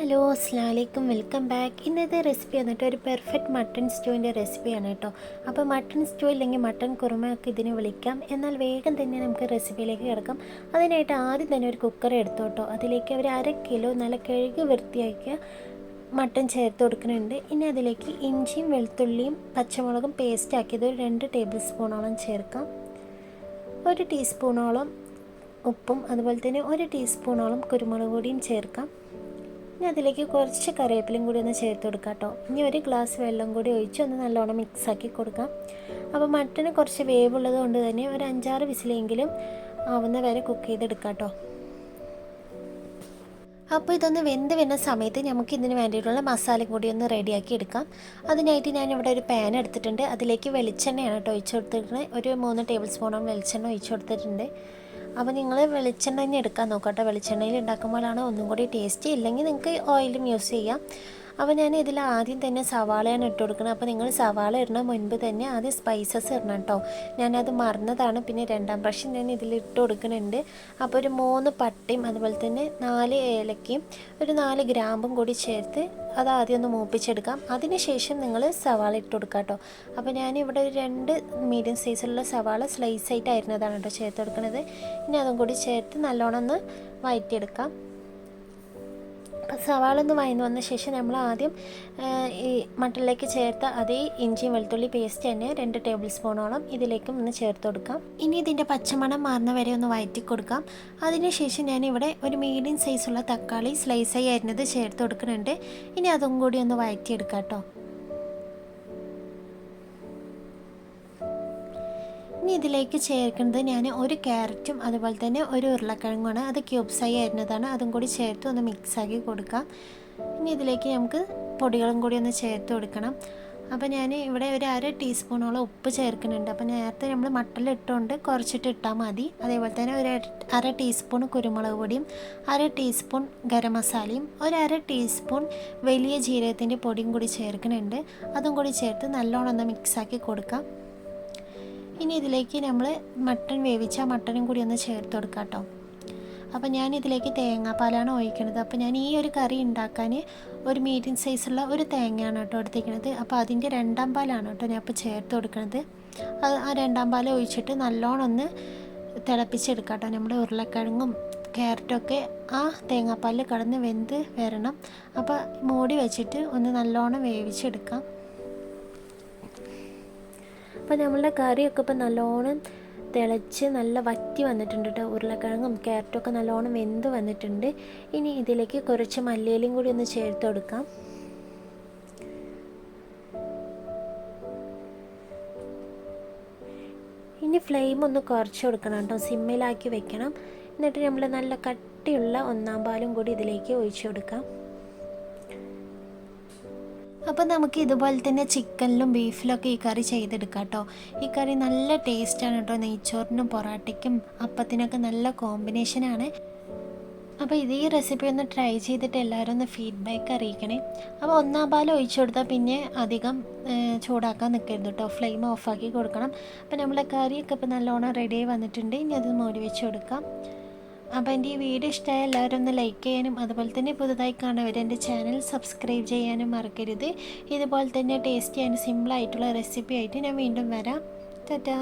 Hello അസ്ലാമലൈക്കും welcome back. ഇന്നത്തെ recipe വന്നിട്ട് ഒരു പെർഫെക്റ്റ് മട്ടൺ സ്റ്റൂവിന്റെ റെസിപ്പിയാണ് കേട്ടോ. അപ്പോൾ മട്ടൺ സ്റ്റൂ ഇല്ലെങ്കിൽ മട്ടൺ കുറുമയൊക്കെ ഇതിന് വിളിക്കാം. എന്നാൽ വേഗം തന്നെ നമുക്ക് റെസിപ്പിയിലേക്ക് കിടക്കാം. അതിനായിട്ട് ആദ്യം തന്നെ ഒരു കുക്കർ എടുത്തോട്ടോ അതിലേക്ക് ഒരു അര കിലോ നല്ല കഴുകി വൃത്തിയാക്കിയ മട്ടൺ ചേർത്ത് കൊടുക്കുന്നുണ്ട്. ഇനി അതിലേക്ക് ഇഞ്ചിയും വെളുത്തുള്ളിയും പച്ചമുളകും പേസ്റ്റ് ആക്കിയത് ഒരു രണ്ട് ടേബിൾ സ്പൂണോളം ചേർക്കാം. ഒരു ടീസ്പൂണോളം ഉപ്പും അതുപോലെ തന്നെ ഒരു ടീസ്പൂണോളം കുരുമുളക് പൊടിയും ചേർക്കാം. ഇനി അതിലേക്ക് കുറച്ച് കറിവേപ്പിലയും കൂടി ഒന്ന് ചേർത്ത് കൊടുക്കാം കേട്ടോ. ഇനി ഒരു ഗ്ലാസ് വെള്ളം കൂടി ഒഴിച്ച് ഒന്ന് നല്ലോണം മിക്സാക്കി കൊടുക്കാം. അപ്പോൾ മട്ടന് കുറച്ച് വേവുള്ളത് കൊണ്ട് തന്നെ ഒരു അഞ്ചാറ് വിസിലെങ്കിലും ആവുന്ന വരെ കുക്ക് ചെയ്തെടുക്കാം കേട്ടോ. അപ്പോൾ ഇതൊന്ന് വെന്ത് വരുന്ന സമയത്ത് നമുക്ക് ഇതിന് വേണ്ടിയിട്ടുള്ള മസാല കൂടി ഒന്ന് റെഡിയാക്കി എടുക്കാം. അതിനായിട്ട് ഞാൻ ഇവിടെ ഒരു പാൻ എടുത്തിട്ടുണ്ട്. അതിലേക്ക് വെളിച്ചെണ്ണയാണ് കേട്ടോ ഒഴിച്ചു കൊടുത്തിട്ടുണ്ട് ഒരു മൂന്ന് ടേബിൾ സ്പൂണോളം വെളിച്ചെണ്ണ ഒഴിച്ചു കൊടുത്തിട്ടുണ്ട്. അപ്പോൾ നിങ്ങൾ വെളിച്ചെണ്ണ തന്നെ എടുക്കാൻ നോക്കട്ടെ വെളിച്ചെണ്ണയിൽ ഉണ്ടാക്കുമ്പോഴാണ് ഒന്നും കൂടി ടേസ്റ്റ് ഇല്ലെങ്കിൽ നിങ്ങൾക്ക് ഓയിലും യൂസ് ചെയ്യാം. അപ്പോൾ ഞാൻ ഇതിൽ ആദ്യം തന്നെ സവാളയാണ് ഇട്ട് കൊടുക്കുന്നത്. അപ്പോൾ നിങ്ങൾ സവാള ഇടുന്ന മുൻപ് തന്നെ ആദ്യം സ്പൈസസ് ഇടണം കേട്ടോ. ഞാനത് മറന്നതാണ്. പിന്നെ രണ്ടാം പ്രാവശ്യം ഞാൻ ഇതിൽ ഇട്ട് കൊടുക്കുന്നുണ്ട്. അപ്പോൾ ഒരു മൂന്ന് പട്ടയും അതുപോലെ തന്നെ നാല് ഏലക്കയും ഒരു നാല് ഗ്രാമ്പും കൂടി ചേർത്ത് അത് ആദ്യം ഒന്ന് മൂപ്പിച്ചെടുക്കാം. അതിനുശേഷം നിങ്ങൾ സവാള ഇട്ട് കൊടുക്കുക കേട്ടോ. അപ്പോൾ ഞാനിവിടെ ഒരു രണ്ട് മീഡിയം സൈസിലുള്ള സവാള സ്ലൈസ് ആയിട്ട് കേട്ടോ ചേർത്ത് കൊടുക്കുന്നത്. ഇനി അതും കൂടി ചേർത്ത് നല്ലോണം ഒന്ന് വഴറ്റിയെടുക്കാം അപ്പോൾ സവാള ഒന്ന് വയന്ന് വന്ന ശേഷം നമ്മൾ ആദ്യം ഈ മട്ടണിലേക്ക് ചേർത്ത അതേ ഇഞ്ചിയും വെളുത്തുള്ളി പേസ്റ്റ് തന്നെ രണ്ട് ടേബിൾ സ്പൂണോളം ഇതിലേക്കും ഒന്ന് ചേർത്ത് കൊടുക്കാം. ഇനി ഇതിന്റെ പച്ചമണം മാറുന്ന വരെ ഒന്ന് വയറ്റി കൊടുക്കാം. അതിനുശേഷം ഞാനിവിടെ ഒരു മീഡിയം സൈസുള്ള തക്കാളി സ്ലൈസായി അരിഞ്ഞത് ചേർത്ത് കൊടുക്കുന്നുണ്ട്. ഇനി അതും കൂടി ഒന്ന് വയറ്റിയെടുക്കാം കേട്ടോ. ഇനി ഇതിലേക്ക് ചേർക്കുന്നത് ഞാൻ ഒരു ക്യാരറ്റും അതുപോലെ തന്നെ ഒരു ഉരുളക്കിഴങ്ങുമാണ്. അത് ക്യൂബ്സായി അരിഞ്ഞതാണ് അതും കൂടി ചേർത്ത് ഒന്ന് മിക്സാക്കി കൊടുക്കാം. ഇനി ഇതിലേക്ക് നമുക്ക് പൊടികളും കൂടി ഒന്ന് ചേർത്ത് കൊടുക്കണം. അപ്പോൾ ഞാൻ ഇവിടെ ഒരു അര ടീസ്പൂണോളം ഉപ്പ് ചേർക്കുന്നുണ്ട്. അപ്പോൾ നേരത്തെ നമ്മൾ മട്ടലിട്ടുകൊണ്ട് കുറച്ചിട്ട് ഇട്ടാൽ മതി. അതേപോലെ തന്നെ ഒരു അര ടീസ്പൂൺ കുരുമുളക് പൊടിയും അര ടീസ്പൂൺ ഗരം മസാലയും ഒരു അര ടീസ്പൂൺ വലിയ ജീരകത്തിന്റെ പൊടിയും കൂടി ചേർക്കുന്നുണ്ട്. അതും കൂടി ചേർത്ത് നല്ലോണം ഒന്ന് മിക്സാക്കി കൊടുക്കാം. ഇനി ഇതിലേക്ക് നമ്മൾ മട്ടൺ വേവിച്ച മട്ടനും കൂടി ഒന്ന് ചേർത്ത് കൊടുക്കാം കേട്ടോ. അപ്പോൾ ഞാൻ ഇതിലേക്ക് തേങ്ങാപ്പാലാണ് ഒഴിക്കുന്നത് അപ്പോൾ ഞാൻ ഈ ഒരു കറി ഉണ്ടാക്കാൻ ഒരു മീഡിയം സൈസുള്ള ഒരു തേങ്ങയാണ് കേട്ടോ എടുത്തിരിക്കുന്നത് അപ്പോൾ അതിന്റെ രണ്ടാം പാലാണ് കേട്ടോ ഞാൻ ഇപ്പോൾ ചേർത്ത് കൊടുക്കുന്നത് അത് ആ രണ്ടാം പാൽ ഒഴിച്ചിട്ട് നല്ലോണം ഒന്ന് തിളപ്പിച്ചെടുക്കാം കേട്ടോ. നമ്മുടെ ഉരുളക്കിഴങ്ങും ക്യാരറ്റൊക്കെ ആ തേങ്ങാപ്പാലിൽ കടന്ന് വെന്ത് വരണം. അപ്പോൾ മൂടി വെച്ചിട്ട് ഒന്ന് നല്ലോണം വേവിച്ചെടുക്കാം. അപ്പോൾ നമ്മളുടെ കറിയൊക്കെ ഇപ്പോൾ നല്ലോണം തിളച്ച് നല്ല വറ്റി വന്നിട്ടുണ്ട് കേട്ടോ. ഉരുളക്കിഴങ്ങും ക്യാരറ്റൊക്കെ നല്ലോണം വെന്ത് വന്നിട്ടുണ്ട്. ഇനി ഇതിലേക്ക് കുറച്ച് മല്ലിയിലും കൂടി ഒന്ന് ചേർത്ത് കൊടുക്കാം. ഇനി ഫ്ലെയിം ഒന്ന് കുറച്ച് കൊടുക്കണം കേട്ടോ. സിമ്മിലാക്കി വെക്കണം. എന്നിട്ട് നമ്മൾ നല്ല കട്ടിയുള്ള ഒന്നാം പാലും കൂടി ഇതിലേക്ക് ഒഴിച്ചു കൊടുക്കാം. അപ്പോൾ നമുക്ക് ഇതുപോലെ തന്നെ ചിക്കനിലും ബീഫിലൊക്കെ ഈ കറി ചെയ്തെടുക്കാം കേട്ടോ. ഈ കറി നല്ല ടേസ്റ്റാണ് കേട്ടോ. നെയ്ച്ചോറിനും പൊറാട്ടയ്ക്കും അപ്പത്തിനൊക്കെ നല്ല കോമ്പിനേഷനാണ് അപ്പോൾ ഇത് ഈ റെസിപ്പി ഒന്ന് ട്രൈ ചെയ്തിട്ട് എല്ലാവരും ഒന്ന് ഫീഡ്ബാക്ക് അറിയിക്കണേ. അപ്പോൾ ഒന്നാം പാൽ ഒഴിച്ചു കൊടുത്താൽ പിന്നെ അധികം ചൂടാക്കാൻ നിൽക്കരുത് കേട്ടോ. ഫ്ലെയിം ഓഫാക്കി കൊടുക്കണം. അപ്പോൾ നമ്മളെ കറിയൊക്കെ ഇപ്പോൾ നല്ലോണം റെഡിയായി വന്നിട്ടുണ്ട്. ഇനി അത് മൂടി വെച്ച് കൊടുക്കാം. അപ്പോൾ എന്റെ ഈ വീഡിയോ ഇഷ്ടമായ എല്ലാവരും ഒന്ന് ലൈക്ക് ചെയ്യാനും അതുപോലെ തന്നെ പുതുതായി കാണുന്നവർ എന്റെ ചാനൽ സബ്സ്ക്രൈബ് ചെയ്യാനും മറക്കരുത്. ഇതുപോലെ തന്നെ ടേസ്റ്റി ആൻഡ് സിമ്പിളായിട്ടുള്ള റെസിപ്പി ആയിട്ട് ഞാൻ വീണ്ടും വരാം. ടാറ്റാ.